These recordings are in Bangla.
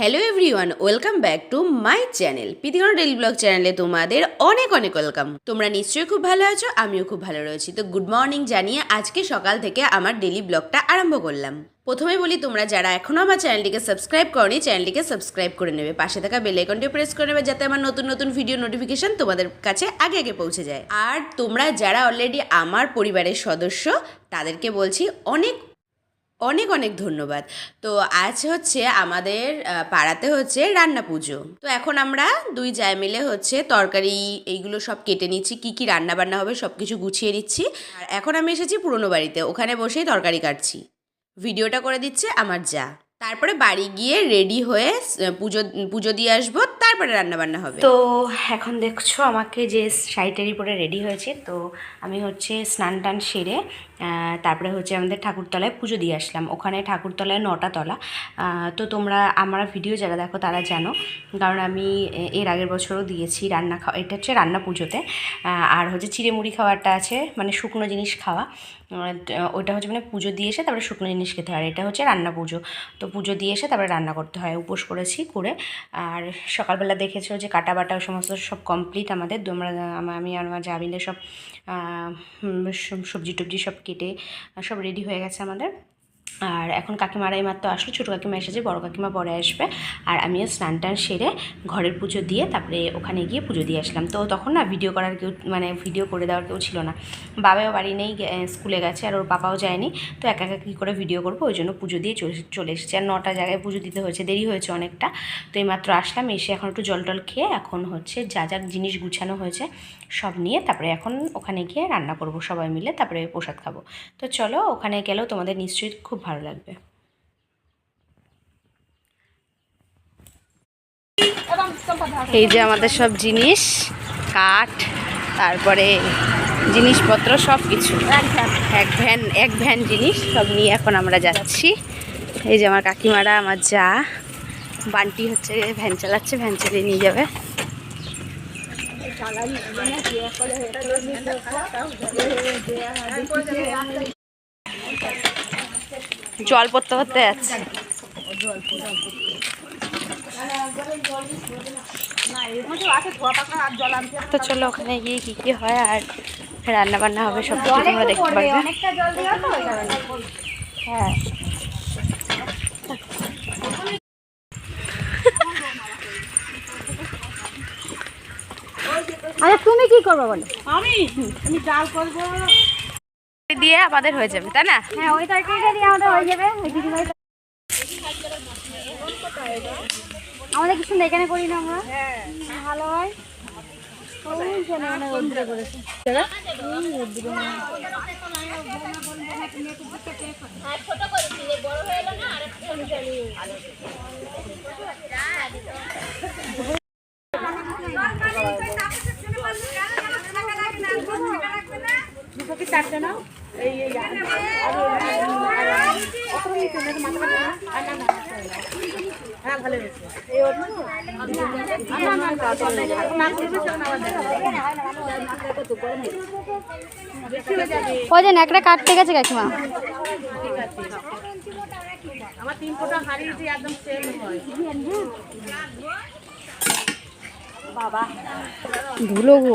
Hello everyone welcome back to my channel পিদিগণ daily vlog চ্যানেলে তোমাদের অনেক অনেক ওয়েলকাম তোমরা নিশ্চয়ই খুব ভালো আছো, আমিও খুব ভালো রয়েছি। তো গুড মর্নিং জানিয়ে আজকে সকাল থেকে আমার ডেলি ব্লগটা আরম্ভ করলাম। প্রথমে বলি, তোমরা যারা এখনও আমার চ্যানেলটিকে সাবস্ক্রাইব করনি চ্যানেলটিকে সাবস্ক্রাইব করে নেবে। পাশে থাকা বেল প্রেস করে নেবে, যাতে আমার নতুন নতুন ভিডিও নোটিফিকেশন তোমাদের কাছে আগে আগে পৌঁছে যায়। আর তোমরা যারা অলরেডি আমার পরিবারের সদস্য, তাদেরকে বলছি, অনেক অনেক অনেক ধন্যবাদ। তো আজ হচ্ছে আমাদের পাড়াতে হচ্ছে রান্না পুজো। তো এখন আমরা দুই জায় মিলে হচ্ছে তরকারি, এইগুলো সব কেটে নিচ্ছি, কি কি রান্না বান্না হবে সব কিছু গুছিয়ে নিচ্ছি। আর এখন আমি এসেছি পুরনো বাড়িতে, ওখানে বসেই তরকারি কাটছি। ভিডিওটা করে দিচ্ছে আমার যা। তারপরে বাড়ি গিয়ে রেডি হয়ে পুজো পুজো দিয়ে আসব, তারপরে রান্না বান্না হবে। তো এখন দেখছ আমাকে যে শাড়িটারি পরে রেডি হয়েছে, তো আমি হচ্ছে স্নান টান সেরে তারপরে হচ্ছে আমাদের ঠাকুরতলায় পুজো দিয়ে আসলাম। ওখানে ঠাকুরতলায় নটা তলা। তো তোমরা আমার ভিডিও যারা দেখো তারা জানো। কারণ আমি এর আগের বছরও দিয়েছি রান্না খাওয়া, এটা হচ্ছে রান্না পুজোতে। আর হচ্ছে চিড়ে মুড়ি খাওয়াটা আছে মানে শুকনো জিনিস খাওয়া। ওইটা হচ্ছে মানে পুজো দিয়ে এসে তারপরে শুকনো জিনিস খেতে হয়। এটা হচ্ছে রান্না পুজো। তো পুজো দিয়ে এসে তারপরে রান্না করতে হয়, উপোস করেছি করে। আর সকালবেলা দেখেছ যে কাটা বাটা সমস্ত সব কমপ্লিট আমাদের। তোমরা, আমি আর আমার যা সব- সবজি টবজি সব কেটে সব রেডি হয়ে গেছে আমাদের। আর এখন কাকিমারা এই মাত্র আসলো, ছোটো কাকিমা এসেছে, বড় কাকিমা পরে আসবে। আর আমিও স্নান টান সেরে ঘরের পুজো দিয়ে তারপরে ওখানে গিয়ে পুজো দিয়ে আসলাম। তো তখন না ভিডিও করার কেউ মানে ভিডিও করে দেওয়ার কেউ ছিল না। বাবাও বাড়ি নেই স্কুলে গেছে আর ওর পাপাও যায়নি। তো একা একা কী করে ভিডিও করব? ওই জন্য পুজো দিয়ে চলে চলে এসেছি। আর নটা জায়গায় পুজো দিতে হয়েছে, দেরি হয়েছে অনেকটা। তো এইমাত্র আসলাম, এসে এখন একটু জল টল খেয়ে এখন হচ্ছে যা যা জিনিস গুছানো হয়েছে সব নিয়ে তারপরে এখন ওখানে গিয়ে রান্না করব সবাই মিলে, তারপরে প্রসাদ খাব। তো চলো ওখানে গেলেও তোমাদের নিশ্চয়ই খুব ভালো লাগবে। এই যে আমাদের সব জিনিস, কাঠ, তারপরে জিনিসপত্র সব কিছু এক ভ্যান এক ভ্যান জিনিস, সব নিয়ে এখন আমরা যাচ্ছি। এই যে আমার কাকিমারা, আমার যা। বান্টি হচ্ছে, ভ্যান চালাচ্ছে, ভ্যান চালিয়ে নিয়ে যাবে। জল পড়তে পড়তে যাচ্ছে তো চলো ওখানে গিয়ে কি কি হয় আর রান্না বান্না হবে সব কিছু তোমরা দেখতে পারবে। হ্যাঁ। আচ্ছা তুমি কি করবে বলো? দিয়ে আমাদের হয়ে যাবে তাই না? হ্যাঁ ওই তরকারিটা দিয়ে আমাদের হয়ে যাবে। আমাদের কি এখানে করি না আমরা। ভালো হয়। মানে রোদ্রে যে ন্যাকড়া কাটতে গেছে কাকিমা। ধুলো গো।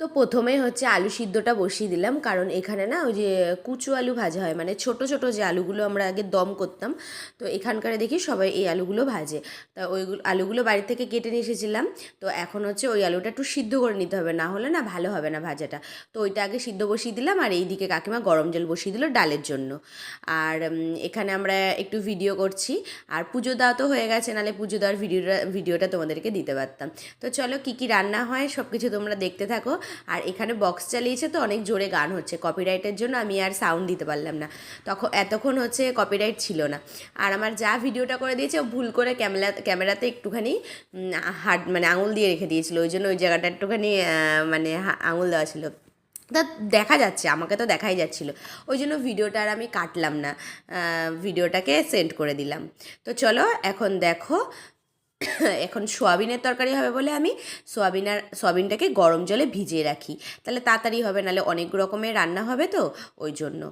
তো প্রথমে হচ্ছে আলু সিদ্ধটা বসিয়ে দিলাম, কারণ এখানে না ওই যে কুচু আলু ভাজা হয় মানে ছোট ছোট যে আলুগুলো আমরা আগে দম করতাম, তো এখানকার দেখি সবাই এই আলুগুলো ভাজে। তা ওই আলুগুলো বাড়ি থেকে কেটে নিয়ে এসেছিলাম, তো এখন হচ্ছে ওই আলুটা একটু সিদ্ধ করে নিতে হবে, না হলে না ভালো হবে না ভাজাটা। তো ওইটা আগে সিদ্ধ বসিয়ে দিলাম, আর এইদিকে কাকিমা গরম জল বসিয়ে দিল ডালের জন্য। আর এখানে আমরা একটু ভিডিও করছি, আর পুজো দেওয়া তো হয়ে গেছে, নাহলে পুজো দেওয়ার ভিডিওটা ভিডিওটা তোমাদেরকে দিতে পারতাম। তো চলো কি কি রান্না হয় সব কিছু তোমরা দেখতে থাকো আর এখানে বক্স চালিয়েছে তো অনেক জোরে গান হচ্ছে। কপিরাইটের জন্য আমি আর সাউন্ড দিতে পারলাম না। তখন এতক্ষণ হচ্ছে কপিরাইট ছিল না। আর আমার যা ভিডিওটা করে দিয়েছে ভুল করে ক্যামেরা ক্যামেরাতে একটুখানি হাত মানে আঙুল দিয়ে রেখে দিয়েছিল। ওই জন্য ওই জায়গাটা একটুখানি মানে আঙুল দেওয়া ছিল। তা দেখা যাচ্ছে, আমাকে তো দেখাই যাচ্ছিল। ওই জন্য ভিডিওটা আর আমি কাটলাম না। ভিডিওটাকে সেন্ড করে দিলাম। তো চলো, এখন দেখো এখন সোয়াবিনের তরকারি হবে বলে আমি সোয়াবিন আর সোয়াবিনটাকে গরম জলে ভিজিয়ে রাখি। তাহলে তাড়াতাড়ি হবে, নাহলে অনেক রকমের রান্না হবে তো ওই জন্য।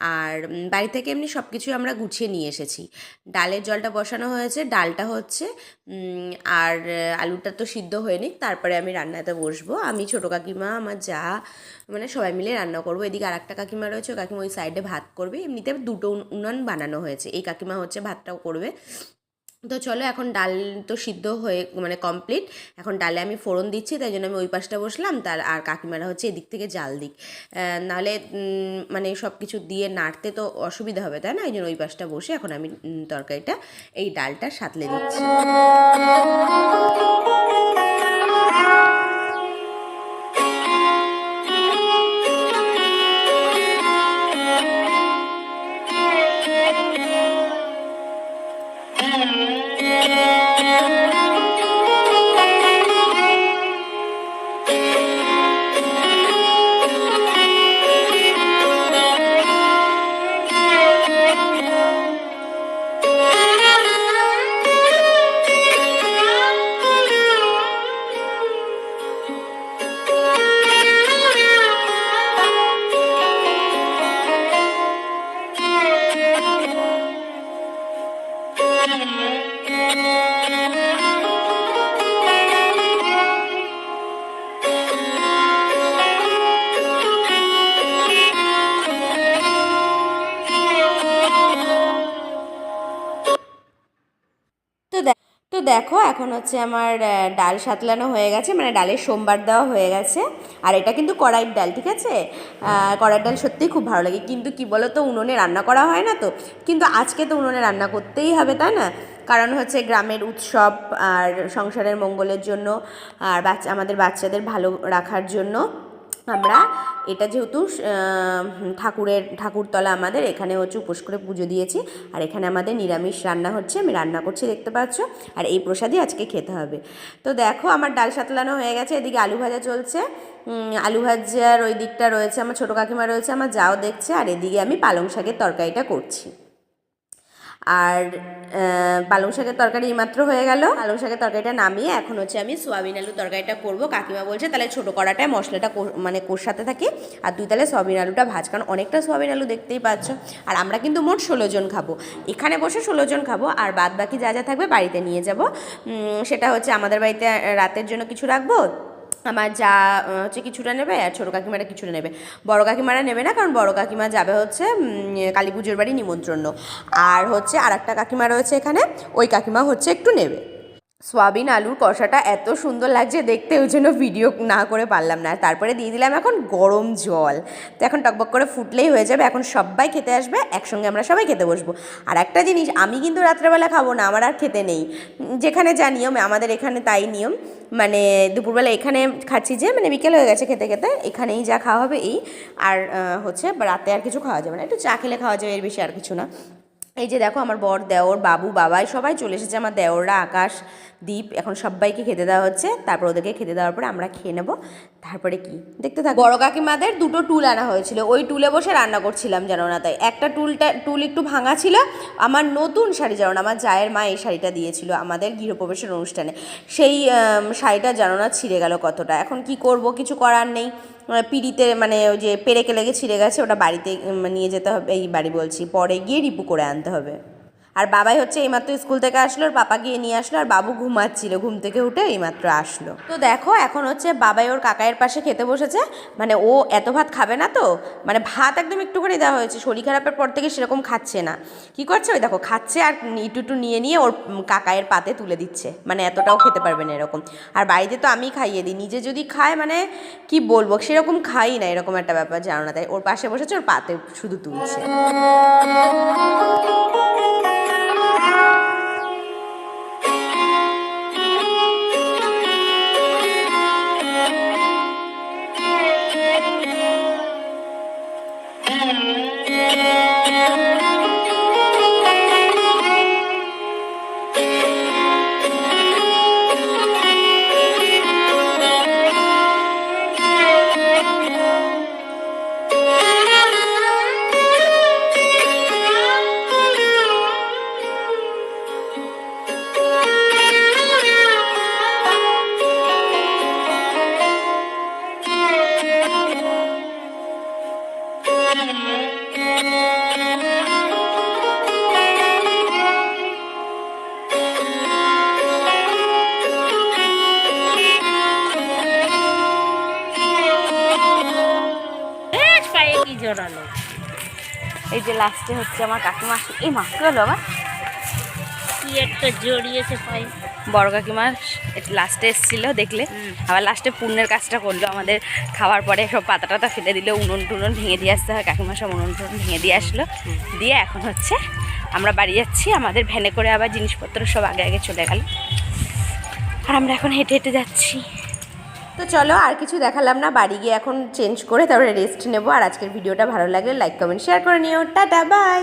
আর বাড়ি থেকে এমনি সব কিছুই আমরা গুছিয়ে নিয়ে এসেছি। ডালের জলটা বসানো হয়েছে, ডালটা হচ্ছে আর আলুটা তো সিদ্ধ হয়ে নিক তারপরে আমি রান্নাতে বসবো। আমি ছোটো কাকিমা, আমার যা মানে সবাই মিলে রান্না করব। এদিকে আর একটা কাকিমা রয়েছে কাকিমা ওই সাইডে ভাত করবে। এমনিতে দুটো উন- উনান বানানো হয়েছে। এই কাকিমা হচ্ছে ভাতটাও করবে। তো চলো এখন ডাল তো সিদ্ধ হয়ে মানে কমপ্লিট এখন ডালে আমি ফোড়ন দিচ্ছি, তাই জন্য আমি ওই পাশটা বসলাম। তার আর কাকিমারা হচ্ছে এদিক থেকে জাল দিক। নাহলে মানে সব কিছু দিয়ে নাড়তে তো অসুবিধা হবে, তাই না? এই জন্য ওই পাশটা বসে এখন আমি তরকারিটা, এই ডালটা সাতলে দিচ্ছি। Mm-hmm. তো দেখো, এখন হচ্ছে আমার ডাল সাতলানো হয়ে গেছে। মানে ডালের সোমবার দেওয়া হয়ে গেছে। আর এটা কিন্তু কড়াইয়ের ডাল, ঠিক আছে? কড়াইয়ের ডাল সত্যিই খুব ভালো লাগে। কিন্তু কি বলো তো উনুনে রান্না করা হয় না তো? কিন্তু আজকে তো উনুনে রান্না করতেই হবে, তাই না? কারণ হচ্ছে গ্রামের উৎসব আর সংসারের মঙ্গলের জন্য আর বাচ্চা, আমাদের বাচ্চাদের ভালো রাখার জন্য আমরা এটা যেহেতু ঠাকুরের, ঠাকুরতলা আমাদের, এখানে হচ্ছে উপোস করে পুজো দিয়েছি। আর এখানে আমাদের নিরামিষ রান্না হচ্ছে, আমি রান্না করছি, দেখতে পাচ্ছ? আর এই প্রসাদই আজকে খেতে হবে। তো দেখো, আমার ডাল সাতলানো হয়ে গেছে, এদিকে আলু ভাজা চলছে। আলু ভাজার ওই দিকটা রয়েছে, আমার ছোটো কাকিমা রয়েছে, আমার যাও দেখছে, আর এদিকে আমি পালং শাকের তরকারিটা করছি। আর পালং শাকের তরকারি এইমাত্র হয়ে গেল। পালং শাকের তরকারিটা নামিয়ে এখন হচ্ছে আমি সোয়াবিন আলু তরকারিটা করব। কাকিমা বলছে তাহলে ছোটো কড়াটায় মশলাটা মানে কষাতে থাকি। আর তুই তাহলে সোয়াবিন আলুটা ভাজ, কারণ অনেকটা সোয়াবিন আলু দেখতেই পাচ্ছ। আর আমরা কিন্তু মোট ষোলো জন খাব। এখানে বসে ষোলো জন খাব, আর বাদ বাকি যা যা থাকবে বাড়িতে নিয়ে যাব। সেটা হচ্ছে আমাদের বাড়িতে রাতের জন্য কিছু রাখব। আমার যা হচ্ছে কিছুটা নেবে, আর ছোটো কাকিমারা কিছুটা নেবে। বড় কাকিমারা নেবে না, কারণ বড় কাকিমা যাবে হচ্ছে কালী পুজোর বাড়ি নিমন্ত্রণ। আর হচ্ছে আর একটা কাকিমা রয়েছে এখানে, ওই কাকিমা হচ্ছে একটু নেবে। সোয়াবিন আলুর কষাটা এত সুন্দর লাগছে দেখতে, ওই জন্য ভিডিও না করে পারলাম না। তারপরে দিয়ে দিলাম এখন গরম জল। তো এখন টকবক করে ফুটলেই হয়ে যাবে। এখন সবাই খেতে আসবে, একসঙ্গে আমরা সবাই খেতে বসবো। আর একটা জিনিস, আমি কিন্তু রাত্রেবেলা খাব না, আমার আর খেতে নেই। যেখানে যা নিয়ম, আমাদের এখানে তাই নিয়ম। মানে দুপুরবেলা এখানে খাচ্ছি যে মানে বিকেল হয়ে গেছে খেতে খেতে, এখানেই যা খাওয়া হবে এই। আর হচ্ছে রাতে আর কিছু খাওয়া যাবে না। একটু চা খেলে খাওয়া যাবে, এর বেশি আর কিছু না। এই যে দেখো আমার বর, দেওর, বাবু, বাবাই সবাই চলে এসেছে। আমার দেওররা, আকাশ দ্বীপ এখন সবাইকে খেতে দেওয়া হচ্ছে। তারপর ওদেরকে খেতে দেওয়ার পরে আমরা খেয়ে নেব। তারপরে কি? দেখতে থাকো। বড় কাকিমাদের দুটো টুল আনা হয়েছিল। ওই টুলে বসে রান্না করছিলাম জানো না তাই। একটা টুলটা টুল একটু ভাঙা ছিল। আমার নতুন শাড়ি জানো না আমার জায়ের মা এই শাড়িটা দিয়েছিল আমাদের গৃহপ্রবেশের অনুষ্ঠানে। সেই শাড়িটা জানো না ছিঁড়ে গেল কতটা। এখন কি করব? কিছু করার নেই। পিড়িতে মানে ওই যে পেরেকে লেগে ছিঁড়ে গেছে ওটা বাড়িতে নিয়ে যেতে হবে এই বাড়ি বলছি। পরে গিয়ে রিপু করে আনতে হবে। আর বাবাই হচ্ছে এইমাত্র স্কুল থেকে আসলো, আর পাপা গিয়ে নিয়ে আসলো, আর বাবু ঘুমাচ্ছিল, ঘুম থেকে উঠে এইমাত্র আসলো। তো দেখো, এখন হচ্ছে বাবাই ওর কাকায়ের পাশে খেতে বসেছে মানে ও এত ভাত খাবে না তো মানে ভাত একদম একটুখানি দেওয়া হয়েছে, শরীর খারাপের পর থেকে সেরকম খাচ্ছে না। কি করছে? ওই দেখো, খাচ্ছে আর একটু একটু নিয়ে নিয়ে ওর কাকায়ের পাতে তুলে দিচ্ছে মানে এতটাও খেতে পারবে না এরকম। আর বাড়িতে তো আমি খাইয়ে দিই, নিজে যদি খায় মানে কি বলব, সেরকম খাই না এরকম একটা ব্যাপার, জানো না, তাই ওর পাশে বসেছে, ওর পাতে শুধু তুলছে। যে লাস্টে হচ্ছে আমার কাকিমা এই মা কি হলো আমার কি একটা জড়িয়েছে পায়ে। বড় কাকিমা লাস্টে এসেছিল দেখলে। আবার লাস্টে পুণ্যের কাজটা করল আমাদের খাওয়ার পরে সব পাতা টাতা ফেলে দিলে উনুন টুনুন ভেঙে দিয়ে আসতে হয় কাকিমা সব উনুন টুনুন ভেঙে দিয়ে আসলো। দিয়ে এখন হচ্ছে আমরা বাড়ি যাচ্ছি আমাদের ভ্যানে করে আবার জিনিসপত্র সব আগে আগে চলে গেল। আর আমরা এখন হেঁটে হেঁটে যাচ্ছি। তো চলো আর কিছু দেখালাম না, বাড়ি গিয়ে এখন চেঞ্জ করে তারপরে রেস্ট নেব। আর আজকের ভিডিওটা ভালো লাগলে লাইক কমেন্ট শেয়ার করে নিও। Tata bye